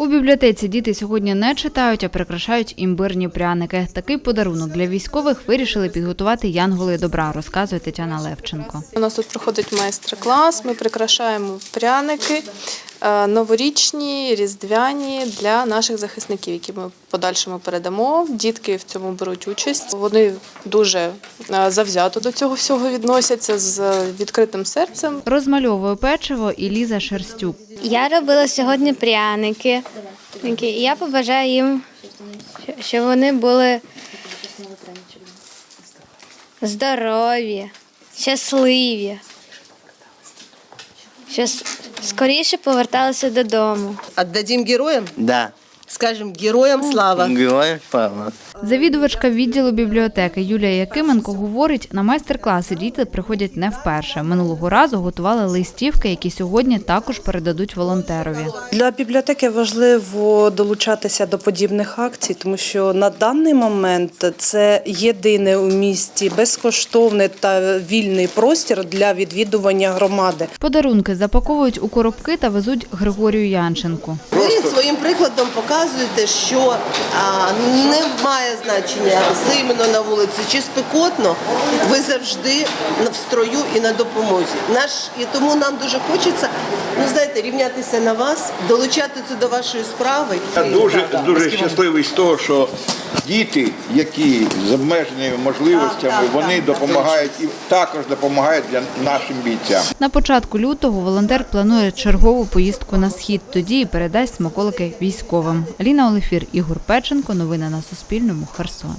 У бібліотеці діти сьогодні не читають, а прикрашають імбирні пряники. Такий подарунок для військових вирішили підготувати янголи добра, розказує Тетяна Левченко. У нас тут проходить майстер-клас. Ми прикрашаємо пряники е, новорічні, різдвяні для наших захисників, які ми в подальшому передамо. Дітки в цьому беруть участь. Вони дуже е, завзято до цього всього відносяться з відкритим серцем. Розмальовує печиво і Ліза Шерстюк. Я робила сьогодні пряники. І я побажаю їм, щоб вони були здорові, щасливі, що скоріше поверталися додому. Отдадим героям? Да. Скажем, героям слава. Героям слава. Завідувачка відділу бібліотеки Юлія Якименко говорить, на майстер-класи діти приходять не вперше. Минулого разу готували листівки, які сьогодні також передадуть волонтерові. Для бібліотеки важливо долучатися до подібних акцій, тому що на даний момент це єдиний у місті безкоштовний та вільний простір для відвідування громади. Подарунки запаковують у коробки та везуть Григорію Янченку. Ви своїм прикладом показуєте, що а, не має значення зимно на вулиці чи спекотно. Ви завжди в строю і на допомозі. Наш і тому нам дуже хочеться, ну знаєте, рівнятися на вас, долучати це до вашої справи. Я дуже дуже щасливий з того, що діти, які з обмеженими можливостями, вони допомагають і також допомагають для нашим бійцям. На початку лютого волонтер планує чергову поїздку на схід. Тоді і передасть смаколики військовим. Аліна Олефір, Ігор Печенко. Новини на Суспільному. Херсон.